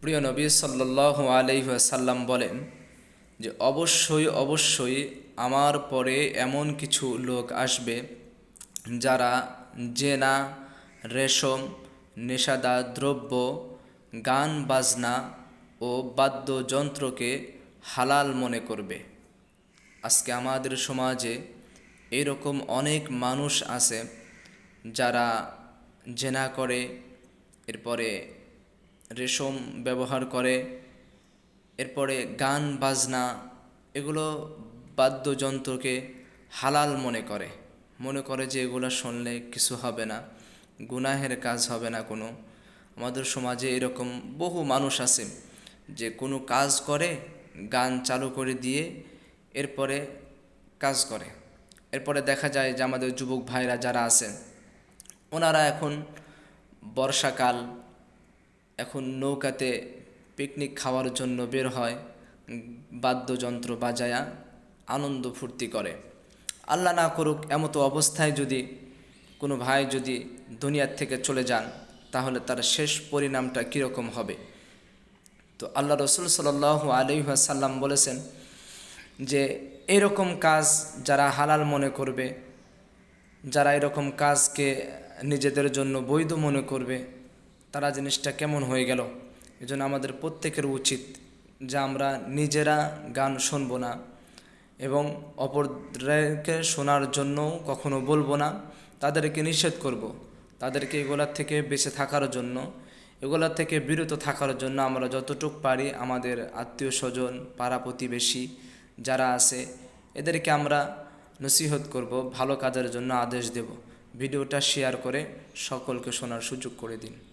প্রিয় নবী সাল্লাহ আলহাসাল্লাম বলেন যে অবশ্যই অবশ্যই আমার পরে এমন কিছু লোক আসবে যারা জেনা, রেশম, নেশাদার দ্রব্য, গান বাজনা ও বাদ্যযন্ত্রকে হালাল মনে করবে। আজকে আমাদের সমাজে এরকম অনেক মানুষ আছে যারা জেনা করে, এরপরে রেশম ব্যবহার করে, এরপরে গান, বাজনা, এগুলো বাদ্যযন্ত্রকে হালাল মনে করে। মনে করে যে এগুলো শুনলে কিছু হবে না, গুনাহের কাজ হবে না কোনো। আমাদের সমাজে এরকম বহু মানুষ আছে যে কোনো কাজ করে, গান চালু করে দিয়ে এরপরে কাজ করে। এরপরে দেখা যায় যে আমাদের যুবক ভাইরা যারা আছেন, ওনারা এখন বর্ষাকাল এখন নৌকাতে পিকনিক খাওয়ার জন্য বের হয়, বাদ্যযন্ত্র বাজায়া আনন্দ ফুর্তি করে। আল্লাহ না করুক এমতো অবস্থায় যদি কোনো ভাই যদি দুনিয়ার থেকে চলে যান, তাহলে তার শেষ পরিণামটা কীরকম হবে? তো আল্লাহ রসুল সাল আলহাসাল্লাম বলেছেন যে, এরকম কাজ যারা হালাল মনে করবে, যারা এরকম কাজকে নিজেদের জন্য বৈধ মনে করবে তারা জিনিসটা কেমন হয়ে গেল? এজন্য আমাদের প্রত্যেকের উচিত যে আমরা নিজেরা গান শুনব না এবং অপরকে শোনার জন্যও কখনো বলব না। তাদেরকে নিষেধ করব। তাদেরকে এগুলার থেকে বেঁচে থাকার জন্য, এগুলার থেকে বিরত থাকার জন্য আমরা যতটুক পারি আমাদের আত্মীয় স্বজন, পাড়া প্রতিবেশী যারা আছে, এদেরকে আমরা নসিহত করব, ভালো কাজের জন্য আদেশ দেব। ভিডিওটা শেয়ার করে সকলকে শোনার সুযোগ করে দিন।